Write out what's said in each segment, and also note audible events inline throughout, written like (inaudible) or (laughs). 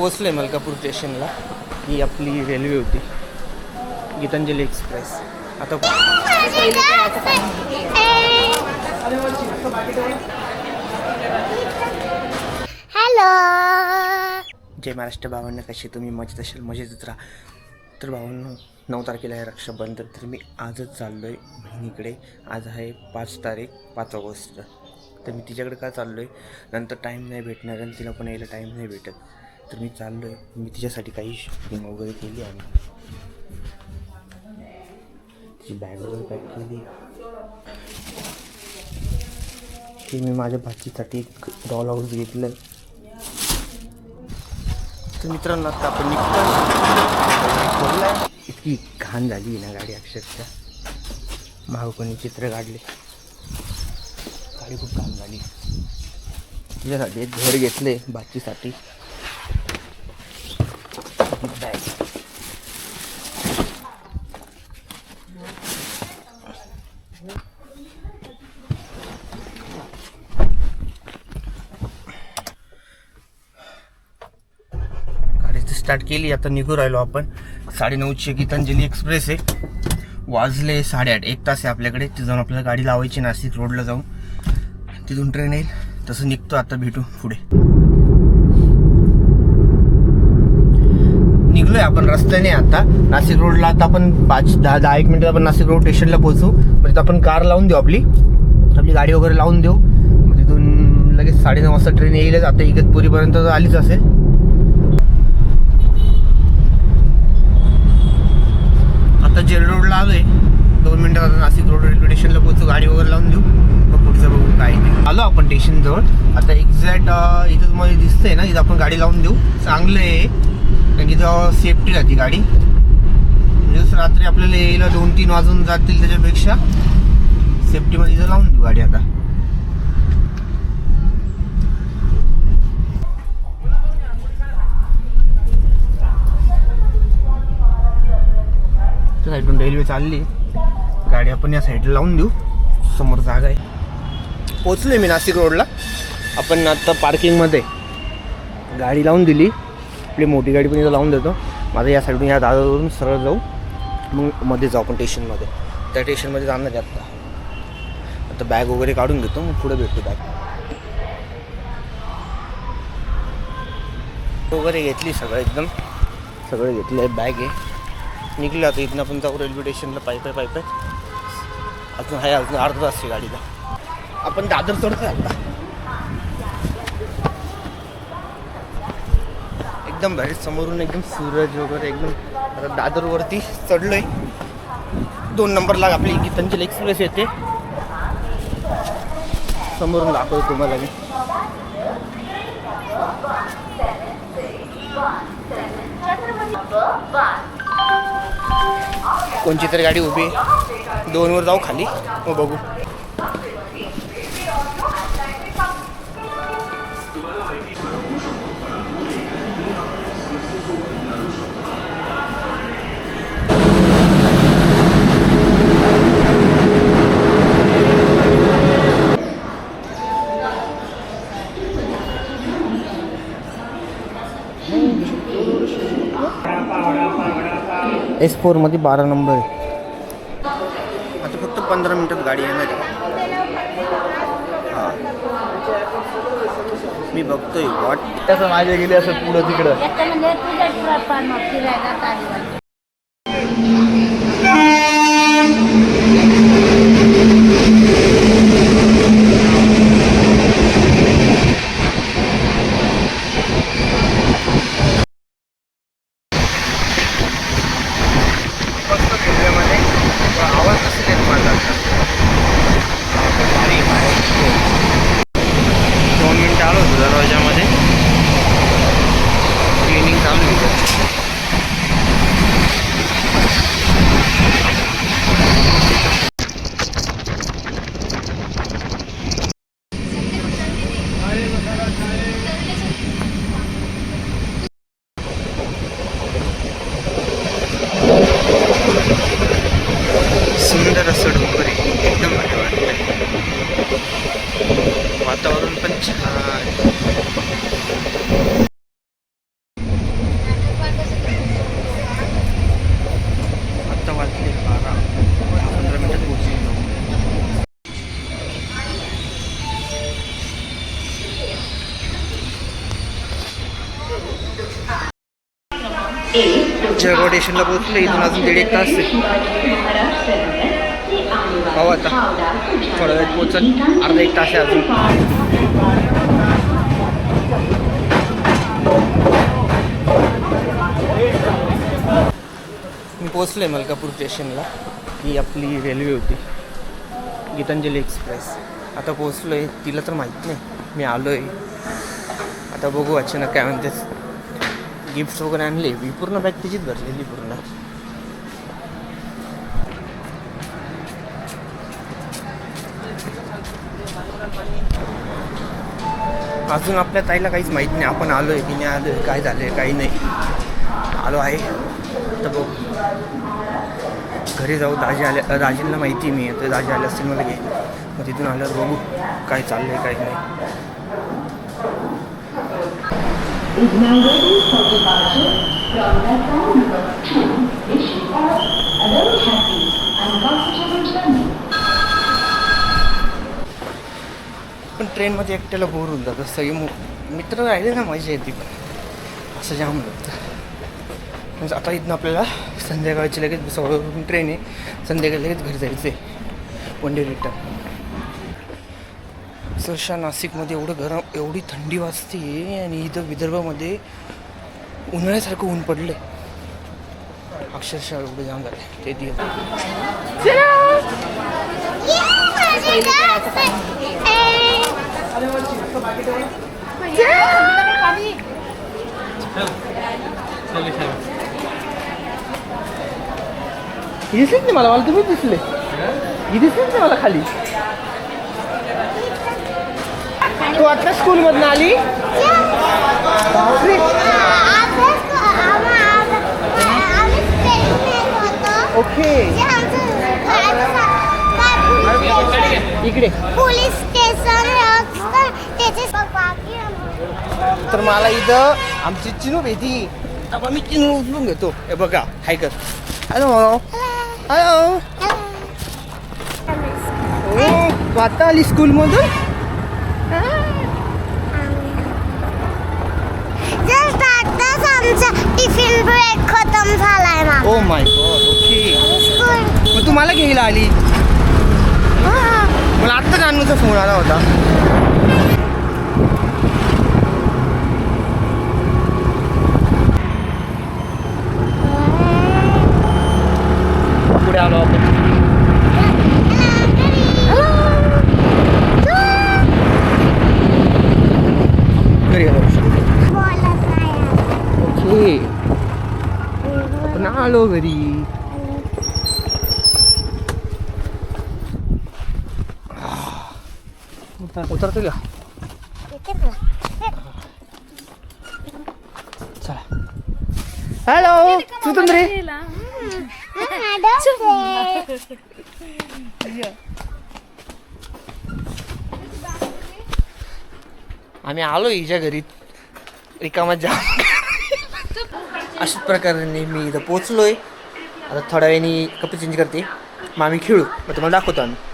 पोचले मलकापूर स्टेशनला. ही आपली रेल्वे होती. गीतांजली एक्सप्रेस आता हॅलो जय महाराष्ट्र भावांना कसे तुम्ही? मजेत असेल? मजेतच राहा. तर भावांनो नऊ तारखेला आहे रक्षाबंधन. तर मी आजच चाललो आहे बहिणीकडे. आज आहे पाच तारीख पाच ऑगस्ट. तर मी तिच्याकडे का चाललो आहे नंतर टाईम नाही भेटणार आणि तिला पण यायला टाईम नाही भेटत. तर मी चाललो आहे मी तिच्यासाठी काही शॉपिंग वगैरे केली आहे तिची बॅग वगैरे पॅक केली. की मी माझ्या भाचीसाठी एक डॉल हाऊस घेतलं. तर मित्रांनो आता आपण निघतो इतकी घाण झाली ना गाडी अक्षरशः. मागं कोणी चित्र काढले. गाडी खूप घाण झाली. तिच्यासाठी एक घर घेतले बाचीसाठी बॅग गाडी तर स्टार्ट केली आता निघू राहिलो आपण. साडेनऊची गीतांजली एक्सप्रेस आहे. वाजले साडेआठ एक तास आहे आपल्याकडे. तिथं जाऊन आपल्याला गाडी लावायची नाशिक रोडला जाऊन. तिथून ट्रेन येईल. तसं निघतो आता भेटू पुढे. निघलोय आपण रस्त्याने आता. नाशिक रोडला आता आपण पाच दहा दहा एक मिनिटात आपण नाशिक रोड स्टेशनला पोहोचू. मग तिथं आपण कार लावून देऊ आपली. आपली गाडी वगैरे लावून देऊ. मग तिथून लगेच साडेनऊ वाजता ट्रेन येईलच. आता इगतपुरीपर्यंत तर आलीच असेल आता जेल रोडला आलोय दोन मिनिटात आता नाशिक रोड रेल्वे स्टेशनला पोहोचू गाडी वगैरे लावून देऊ. मग पुढचं बघू काय ते आलो आपण स्टेशनजवळ आता एक्झॅक्ट इथं तुम्हाला दिसतंय ना इथं आपण गाडी लावून देऊ. चांगलं आहे. कारण की इथं सेफ्टी राहते गाडी. म्हणजे जसं रात्री आपल्याला यायला दोन तीन वाजून जातील त्याच्यापेक्षा सेफ्टीमध्ये इथं लावून देऊ गाडी आता. साईडून रेल्वे चालली. गाडी आपण या साईडला लावून देऊ. समोर जागा आहे. पोचले मी नाशिक रोडला. आपण आता पार्किंगमध्ये गाडी लावून दिली. आपली मोठी गाडी पण इथं लावून देतो. माझं या साईडून या दादावरून सरळ जाऊ. मग मध्ये जाऊ आपण स्टेशनमध्ये त्या स्टेशनमध्ये जाणार आहे आत्ता आता बॅग वगैरे काढून घेतो. मग पुढे भेटतो बॅग वगैरे घेतली सगळं एकदम. सगळं घेतलं आहे बॅग आहे. निघलं आता इथनं आपण जाऊ रेल्वे स्टेशनला पाय पाय पाय पाय. अजून आहे अजून अर्धा तास आहे गाडीला. आपण दादर चढतोय आता एकदम भारी समोरून एकदम सूरज वगैरे एकदम आता दादरवरती चढलोय. दोन नंबरला आपली गीतांजली एक्सप्रेस येते. समोरून दाखवतो तुम्हाला मी. कोणची तरी गाडी उभी आहे? दोनवर जाऊ खाली. मग बघू. एस फोर फोरमध्ये बारा नंबर आहे. पंधरा मिनटात गाडी येणार आहे. हां. मी बघतोय वाट कसं माझ्या गेली असं पुढं तिकडं. रसडमुखरी एकदम भारी वाटतं वातावरण पण छान. आता वाजले बारा. दहा पंधरा जळगाव स्टेशनला पोहोचले इथून अजून दीड एक तास आहे आता थोडा वेळात पोचत अर्धा एक तास अजून. मी पोचलो आहे मलकापूर स्टेशनला. ही आपली रेल्वे होती गीतांजली एक्सप्रेस. आता पोचलो आहे तिला तर माहीत नाही मी आलो आहे आता बघू अचानक काय म्हणतेस गिफ्ट्स वगैरे आणले मी पूर्ण बॅग तिचीच भरलेली पूर्ण. अजून आपल्या ताईला काहीच माहीत नाही. आपण आलो आहे की नाही आलो आहे काय झालं आहे काही नाही. आलो आहे. तर बघ. घरी जाऊ दाजी आल्या दाजींना माहिती मी. तर दाजी आले असतील मला घे मग तिथून आल्यावर बघू काय चाललंय काय नाही. पण ट्रेनमध्ये एकट्याला बोर होऊन जातं. सगळे मु मित्र राहिले ना मजा येते पण असं जाम लागतं म्हणजे आता इथनं आपल्याला संध्याकाळची लगेच सवरून ट्रेन आहे. संध्याकाळी लगेच घरी जायचं आहे. One day return. सहसा नाशिकमध्ये एवढं गरम एवढी थंडी वाजते आणि इथं विदर्भामध्ये उन्हाळ्यासारखं ऊन पडलं अक्षरशः एवढं जाम झालं ते दिवस. दिसलेच नाही मला मला तुम्ही दिसले ही दिसलेच नाही मला खाली तू आता स्कूलमधनं आली बापरे ओके इकडे. पोलीस स्टेशन तर मला इथं आमची चिनू भेटी. आता मी चिनू उचलून घेतो. हे बघा हाय कर. हॅलो. हॅलो. तू आता आली स्कूलमधून? टिफिन ब्रेक खतम झालाय ओ माय गॉड ओके मग तू मला घ्यायला आली? मला आत्ताच अन्नूचा फोन आला होता. पुढे आलो आपण. घरी आलो. ओके. आपण आलो घरी. उतरतो का? चला. हॅलो सुतून रे आम्ही आलो हिच्या घरी. रिकामा जाम अशाच प्रकारे मी इथं पोचलोय आता थोड्या वेळाने कपडे चेंज करते. मग आम्ही खेळू. मग तुम्हाला दाखवतो आम्ही.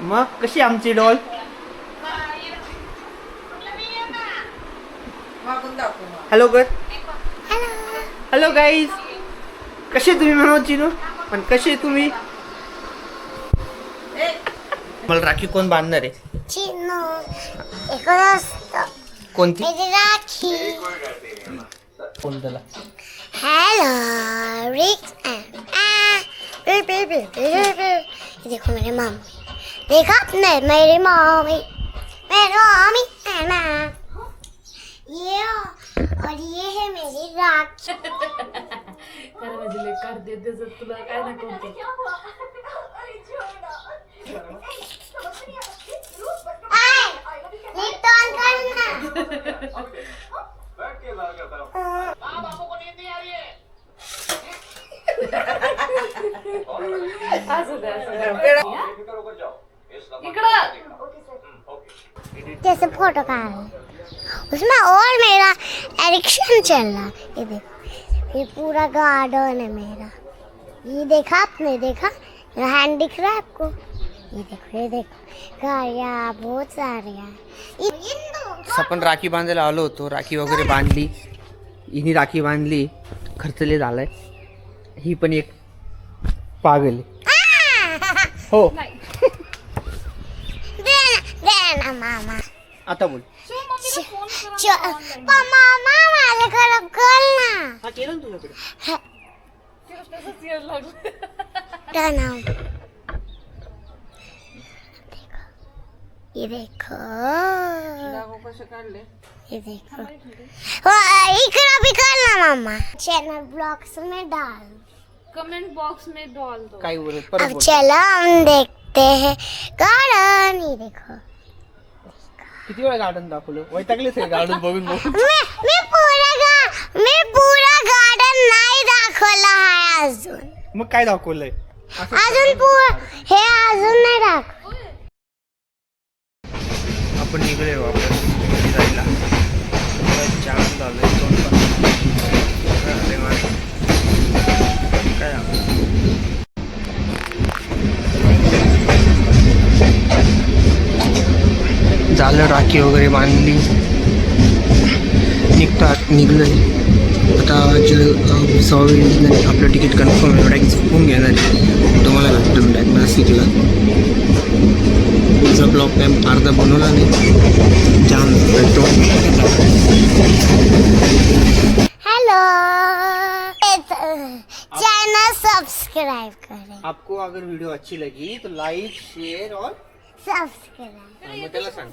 मग कशी आमची डॉल हॅलो कर हॅलो गाईज कसे तुम्ही मनोज चिनू पण कसे तुम्ही मला राखी कोण बांधणार आहे कोणती राखी कोण त्याला हेलो रिक्स देखो मेरी मम्मी देखा आपने मेरी मम्मी मेरी मम्मी है ना ये और ये है मेरी राखी काय माझी लेक काढते त्याचं तुला काय नको आय रिटर्न करना असू दे असू दे इकडं जैसे फोटो का उसमें और मेरा एडिक्शन चल रहा ये देखो ये पूरा गार्डन है मेरा। ये देखा आपने देखा? मेरा हैंड दिख रहा है आपको? ये देखो ये देखो। गाड़ियाँ बहुत सारी हैं। ये- इन दो- आपण राखी बांधायला आलो होतो राखी वगैरे बांधली. हिने राखी बांधली खर्चले झालाय. ही पण एक पागल. हो. मामा. आता बोल. मामा माझ्याकडे कर ना. हा केलं ना तुझ्याकडे. Turn out. ये देखो. ये देखो. इकडं भी कर ना मामा. चैनल में डाल. कमेंट बॉक्स में डाल दो. काय बोलत परत अब बोल चलो हम देखते हैं. गार्डन ये देखो. किती वेळा गार्डन दाखवलं? वैतागलेच आहे गार्डन (laughs) बघून बघून. मी मी पुरा गा मी पुरा गार्डन नाही दाखवलं आहे अजून. मग काय दाखवलंय? अजून पुर हे अजून नाही दाखव आपण वापस घरी जायला. जाम झालंय. झालं राखी वगैरे बांधली. निघतात निघलोय. आता जे सहावी आपलं तिकीट कन्फर्म आहे डायरेक्ट झोपून घेणार आहे. तुम्हाला भेटतो मी डायरेक्ट नाशिकला. पुढचा ब्लॉग काय अर्धा बनवला नाही. जाम भेटतो. हेलो चैनल सब्सक्राइब करें. आपको अगर वीडियो अच्छी लगी तो लाइक शेयर और सब्सक्राइब मग त्याला सांग